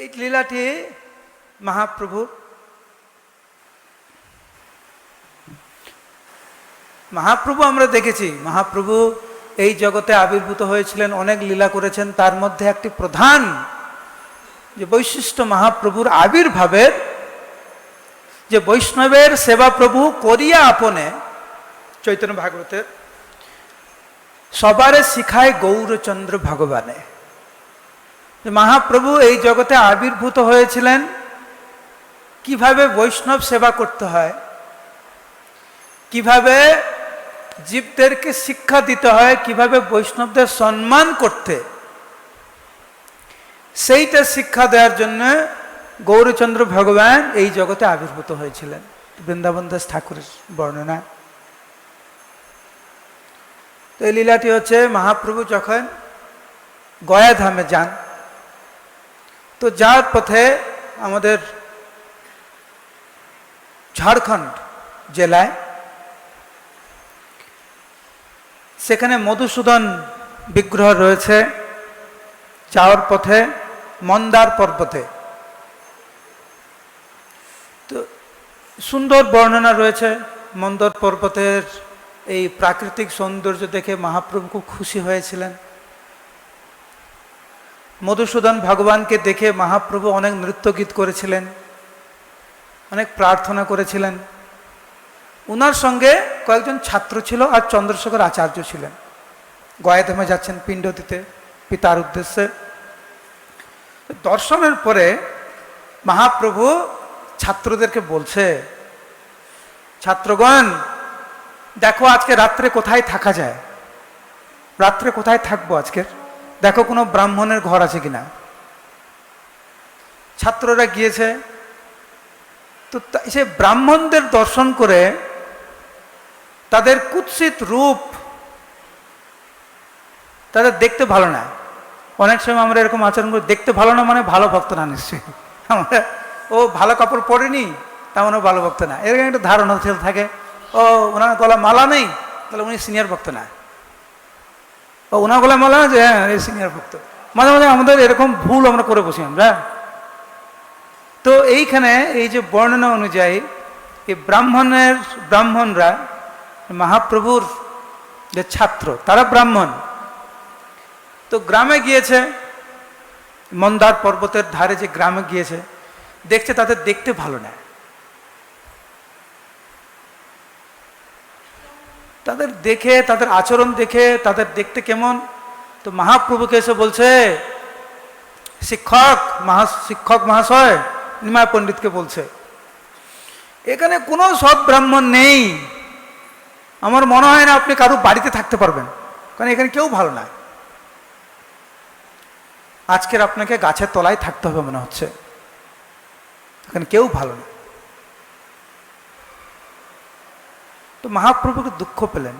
এই লীলাটি মহাপ্রভু মহাপ্রভু আমরা দেখেছি মহাপ্রভু এই জগতে আবির্ভূত হয়েছিলেন, অনেক লীলা করেছেন, তার মধ্যে একটি প্রধান যে বৈশিষ্ট্য মহাপ্রভুর আবির্ভাবের, যে বৈষ্ণবের সেবা প্রভু করিয়া আপনে, চৈতন্য ভাগবতের, সবারে শিখায় গৌরচন্দ্র ভগবানে। মহাপ্রভু এই জগতে আবির্ভূত হয়েছিলেন, কীভাবে বৈষ্ণব সেবা করতে হয়, কীভাবে জীবদেরকে শিক্ষা দিতে হয়, কীভাবে বৈষ্ণবদের সম্মান করতে, সেইটা শিক্ষা দেওয়ার জন্য গৌরচন্দ্র ভগবান এই জগতে আবির্ভূত হয়েছিলেন, বৃন্দাবন দাস ঠাকুরের বর্ণনা তো এই লীলাটি হচ্ছে মহাপ্রভু যখন গয়াধামে যান তো যার পথে আমাদের ঝাড়খণ্ড জেলায়, সেখানে মধুসূদন বিগ্রহ রয়েছে, যাওয়ার পথে, মন্দার পর্বতে। তো সুন্দর বর্ণনা রয়েছে, মন্দর পর্বতের এই প্রাকৃতিক সৌন্দর্য দেখে মহাপ্রভু খুব খুশি হয়েছিলেন। মধুসূদন ভগবানকে দেখে মহাপ্রভু অনেক নৃত্য গীত করেছিলেন, অনেক প্রার্থনা করেছিলেন। উনার সঙ্গে কয়েকজন ছাত্র ছিল আর চন্দ্রশেখর আচার্য ছিলেন। গয়াধামে যাচ্ছেন পিণ্ড দিতে পিতার উদ্দেশ্যে। দর্শনের পরে মহাপ্রভু ছাত্রদেরকে বলছে, ছাত্রগণ, দেখো আজকে রাত্রে কোথায় থাকা যায়? রাত্রে কোথায় থাকব আজকের? দেখো কোনো ব্রাহ্মণের ঘর আছে কিনা? ছাত্ররা গিয়েছে, তো সে ব্রাহ্মণদের দর্শন করে তাদের কুৎসিত রূপ তাদের দেখতে ভালো না। অনেক সময় আমরা এরকম আচরণ করি, দেখতে ভালো না মানে ভালো ভক্ত না নিশ্চয়ই। ও ভালো কাপড় পরেনি তেমন ও ভালো ভক্ত না। এরকম একটা ধারণা থাকে, ও ওনার গলা মালা নেই, তাহলে উনি সিনিয়র ভক্ত না। ওনার গলা মালা যে হ্যাঁ এই সিনিয়র ভক্ত। মাঝে মাঝে আমাদের এরকম ভুল আমরা করে বসি আমরা। তো এইখানে এই যে বর্ণনা অনুযায়ী এই ব্রাহ্মণের, ব্রাহ্মণরা, মহাপ্রভুর যে ছাত্র, তারা ব্রাহ্মণ। তো গ্রামে গিয়েছে, মন্দার পর্বতের ধারে যে গ্রামে গিয়েছে, দেখছে তাদের দেখতে ভালো না। তাদের দেখে, তাদের আচরণ দেখে, তাদের দেখতে কেমন? তো মহাপ্রভুকে এসে বলছে, শিক্ষক, মহা, শিক্ষক মহাশয় নিমায় পণ্ডিতকে বলছে, এখানে কোনো সৎ ব্রাহ্মণ নেই। আমার মনে হয় না আপনি কারও বাড়িতে থাকতে পারবেন, কারণ এখানে কেউ ভালো না আজকের আপনাকে গাছের তলায় থাকতে হবে মনে হচ্ছে। এখানে কেউ ভালো না তো মহাপ্রভুকে দুঃখ পেলেন।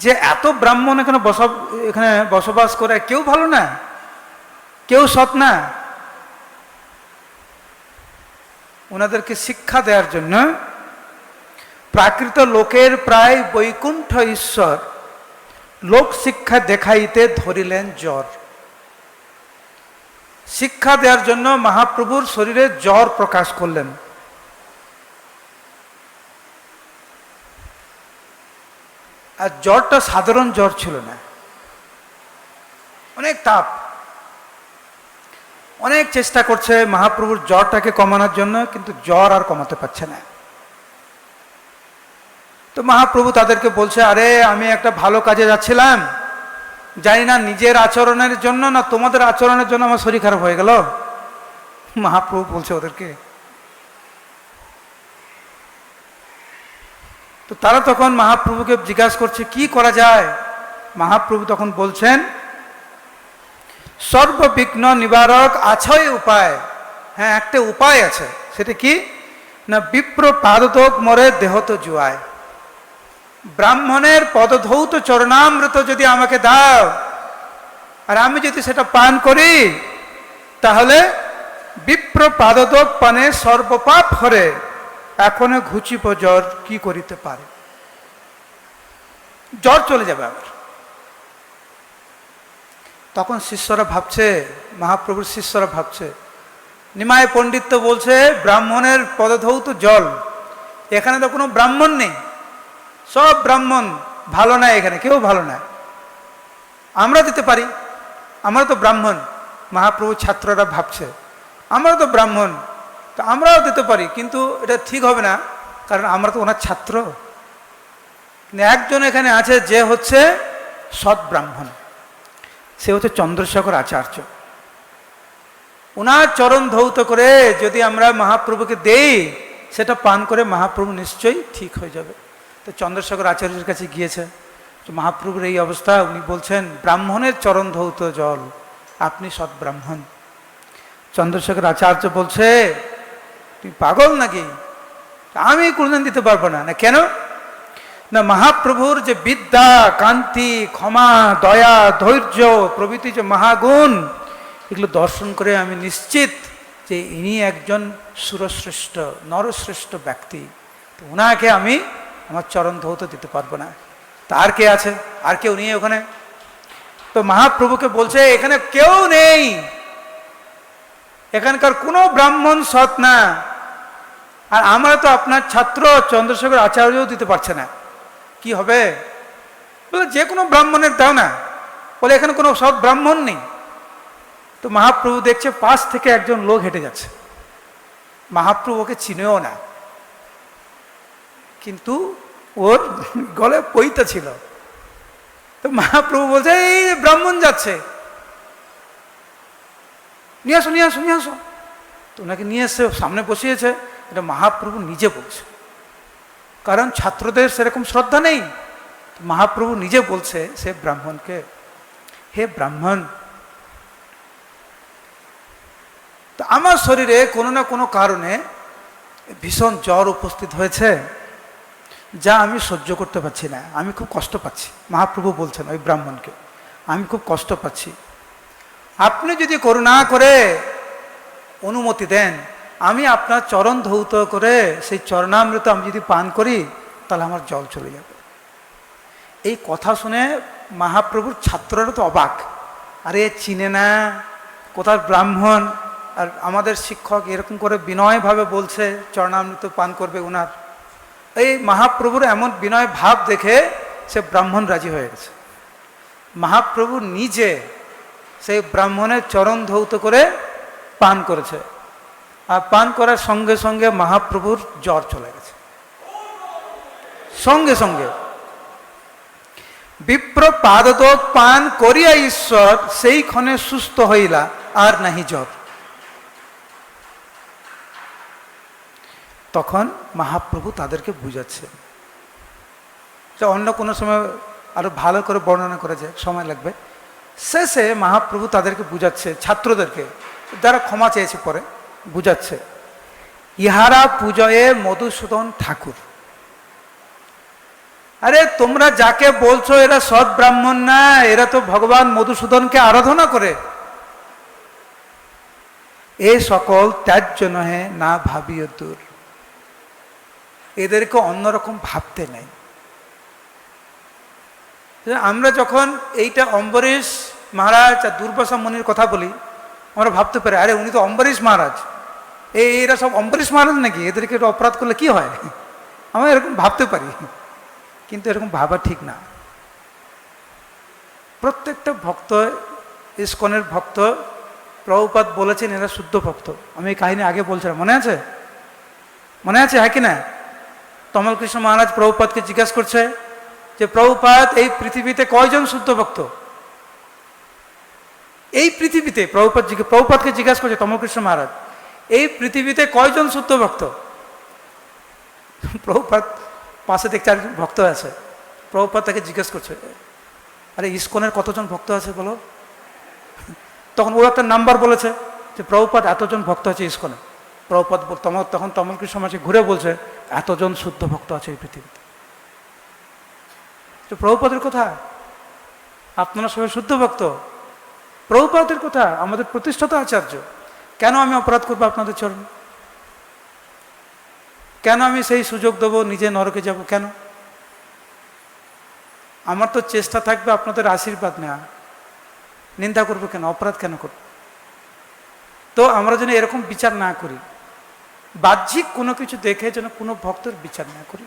যে এত ব্রাহ্মণ এখানে বস, এখানে বসবাস করে, কেউ ভালো না, কেউ সৎ না। ওনাদেরকে শিক্ষা দেওয়ার জন্য প্রাকৃত লোকের প্রায় বৈকুণ্ঠ ঈশ্বর লোক শিক্ষা দেখাইতে ধরিলেন জ্বর। শিক্ষা দেওয়ার জন্য মহাপ্রভুর শরীরে জ্বর প্রকাশ করলেন। আর জ্বরটা সাধারণ জ্বর ছিল না। অনেক তাপ। অনেক চেষ্টা করছে মহাপ্রভুর জ্বরটাকে কমানোর জন্য, কিন্তু জ্বর আর কমাতে পারছে না। তো মহাপ্রভু তাদেরকে বলছে, আরে, আমি একটা ভালো কাজে যাচ্ছিলাম। জানি না নিজের আচরণের জন্য না তোমাদের আচরণের জন্য আমার শরীর খারাপ হয়ে গেল। মহাপ্রভু বলছে ওদেরকে তো তারা তখন মহাপ্রভুকে জিজ্ঞাসা করছে, কি করা যায়? মহাপ্রভু তখন বলছেন, সর্ববিঘ্ন নিবারক আছয় উপায়। হ্যাঁ একটা উপায় আছে। সেটা কি? না, বিপ্র পাদতোক মরে দেহত জুয়ায়। ব্রাহ্মণের পদধৌত চরণামৃত যদি আমাকে দাও, আর আমি যদি সেটা পান করি, তাহলে বিপ্র পাদতোক পানে সর্বপাপ হরে। এখনও ঘুচিপ জ্বর কি করিতে পারে? জ্বর চলে যাবে আবার। তখন শিষ্যরা ভাবছে, মহাপ্রভুর শিষ্যরা ভাবছে নিমায় পণ্ডিত বলছে, ব্রাহ্মণের পদধৌত জল, এখানে তো কোনো ব্রাহ্মণ নেই। সব ব্রাহ্মণ ভালো না এখানে, কেউ ভালো না আমরা দিতে পারি, আমরা তো ব্রাহ্মণ মহাপ্রভু ছাত্ররা ভাবছে, আমরা তো ব্রাহ্মণ তো আমরাও দিতে পারি, কিন্তু এটা ঠিক হবে না, কারণ আমরা তো ওনার ছাত্র। একজন এখানে আছে যে হচ্ছে সৎ ব্রাহ্মণ, সে হচ্ছে চন্দ্রশেখর আচার্য। ওনার চরণ ধৌত করে যদি আমরা মহাপ্রভুকে দেই, সেটা পান করে মহাপ্রভু নিশ্চয়ই ঠিক হয়ে যাবে। তো চন্দ্রশেখর আচার্যের কাছে গিয়েছে মহাপ্রভুর এই অবস্থা, উনি বলছেন, ব্রাহ্মণের চরণ ধৌত জল, আপনি সৎ ব্রাহ্মণ। চন্দ্রশেখর আচার্য বলছে তুই পাগল নাকি? আমি কোনোদিন দিতে পারব না। না কেন? না মহাপ্রভুর যে বিদ্যা, কান্তি, ক্ষমা, দয়া, ধৈর্য, প্রভৃতি যে মহাগুণ, এগুলো দর্শন করে আমি নিশ্চিত যে ইনি একজন সুরশ্রেষ্ঠ, নরশ্রেষ্ঠ ব্যক্তি। তো ওনাকে আমি আমার চরণ ধৌত দিতে পারব না। তার কে আছে? আর কেউ নেই ওখানে? তো মহাপ্রভুকে বলছে, এখানে কেউ নেই। এখানকার কোনো ব্রাহ্মণ সৎ না। আর আমরা তো আপনার ছাত্র, চন্দ্রশেখর আচার্যও দিতে পারছে না। কি হবে? বলে, যে কোনো ব্রাহ্মণের দাও না। বলে, এখানে কোনো সৎ ব্রাহ্মণ নেই। তো মহাপ্রভু দেখছে পাশ থেকে একজন লোক হেঁটে যাচ্ছে। মহাপ্রভু ওকে চিনেও না। কিন্তু ওর গলে পইতা ছিল। তো মহাপ্রভু বলছে, এই ব্রাহ্মণ যাচ্ছে। নিয়ে আসো নিয়ে আসো নিয়ে আসো। তো ওনাকে নিয়ে এসে সামনে বসিয়েছে। এটা মহাপ্রভু নিজে বলছে। কারণ ছাত্রদের সেরকম শ্রদ্ধা নেই। মহাপ্রভু নিজে বলছে, সে ব্রাহ্মণকে, হে ব্রাহ্মণ, তো আমার শরীরে কোনো না কোনো কারণে ভীষণ জ্বর উপস্থিত হয়েছে, যা আমি সহ্য করতে পারছি না। আমি খুব কষ্ট পাচ্ছি। মহাপ্রভু বলছেন, ওই ব্রাহ্মণকে, আমি খুব কষ্ট পাচ্ছি। আপনি যদি করুণা করে অনুমতি দেন আমি আপনার চরণ ধৌত করে সেই চরণামৃত আমি যদি পান করি, তাহলে আমার জল চলে যাবে। এই কথা শুনে মহাপ্রভুর ছাত্ররা তো অবাক। আরে, চিনে না, কোথার ব্রাহ্মণ? আর আমাদের শিক্ষক এরকম করে বিনয়ভাবে বলছে, চরণামৃত পান করবে ওনার এই মহাপ্রভুর এমন বিনয় ভাব দেখে সে ব্রাহ্মণ রাজি হয়ে গেছে। মহাপ্রভু নিজে সেই ব্রাহ্মণের চরণ ধৌত করে পান করেছে। আর পান করার সঙ্গে সঙ্গে মহাপ্রভুর জ্বর চলে গেছে। সঙ্গে সঙ্গে। বিপ্র পাদদোত পান করিয়া ঈশ্বর, সেই ক্ষণে সুস্থ হইলা, আর নাহি জ্বর। তখন মহাপ্রভু তাদেরকে বুঝাচ্ছে। যে অন্য কোনো সময় আরও ভালো করে বর্ণনা করা যায়, সময় লাগবে। শেষে মহাপ্রভু তাদেরকে বুঝাচ্ছে, ছাত্রদেরকে, যারা ক্ষমা চেয়েছে পরে। বুঝাচ্ছে। ইহারা পূজয়ে মধুসূদন ঠাকুর। আরে, তোমরা যাকে বলছো এরা সৎ ব্রাহ্মণ না, এরা তো ভগবান মধুসূদনকে আরাধনা করে। এ সকল ত্যায্য নহে, না ভাবিও দূর। এদেরকে অন্যরকম ভাবতে নেই। আমরা যখন এইটা অম্বরীশ মহারাজ আর দুর্বাসা মুনির কথা বলি আমরা ভাবতে পারি, আরে উনি তো অম্বরীশ মহারাজ। এই এরা সব অম্বরীশ মহারাজ নাকি? এদেরকে একটু অপরাধ করলে কি হয়? আমরা এরকম ভাবতে পারি। কিন্তু এরকম ভাবা ঠিক না। প্রত্যেকটা ভক্ত, ইস্কনের ভক্ত প্রভুপাত বলেছেন এরা শুদ্ধ ভক্ত। আমি এই কাহিনী আগে বলছিলাম, মনে আছে? মনে আছে হ্যাঁ কি না? তমল কৃষ্ণ মহারাজ প্রভুপাতকে জিজ্ঞাসা করছে যে প্রভুপাত এই পৃথিবীতে কয়জন শুদ্ধ ভক্ত? এই পৃথিবীতে প্রভুপাত প্রভুপাতকে জিজ্ঞাসা করছে তমকৃষ্ণ মহারাজ, এই পৃথিবীতে কয়জন শুদ্ধ ভক্ত? প্রভুপাত পাশে দেখছে আরেকজন ভক্ত আছে। প্রভুপাত তাকে জিজ্ঞেস করছে, আরে ইস্কনের কতজন ভক্ত আছে বলো? তখন ও একটা নাম্বার বলেছে যে প্রভুপাত এতজন ভক্ত আছে ইস্কনে। প্রভুপাত তম তখন তমল কৃষ্ণ মাঝে ঘুরে বলছে, এতজন শুদ্ধ ভক্ত আছে এই পৃথিবীতে। তো প্রভুপাদের কথা, আপনারা সবাই শুদ্ধ ভক্ত? প্রভুপাদের কথা, আমাদের প্রতিষ্ঠাতা আচার্য, কেন আমি অপরাধ করব আপনাদের চরণ? কেন আমি সেই সুযোগ দেবো, নিজে নরকে যাব কেন? আমার তো চেষ্টা থাকবে আপনাদের আশীর্বাদ নেওয়া নিন্দা করব কেন? অপরাধ কেন করব? তো আমরা যেন এরকম বিচার না করি। বাহ্যিক কোনো কিছু দেখে যেন কোনো ভক্তের বিচার না করি।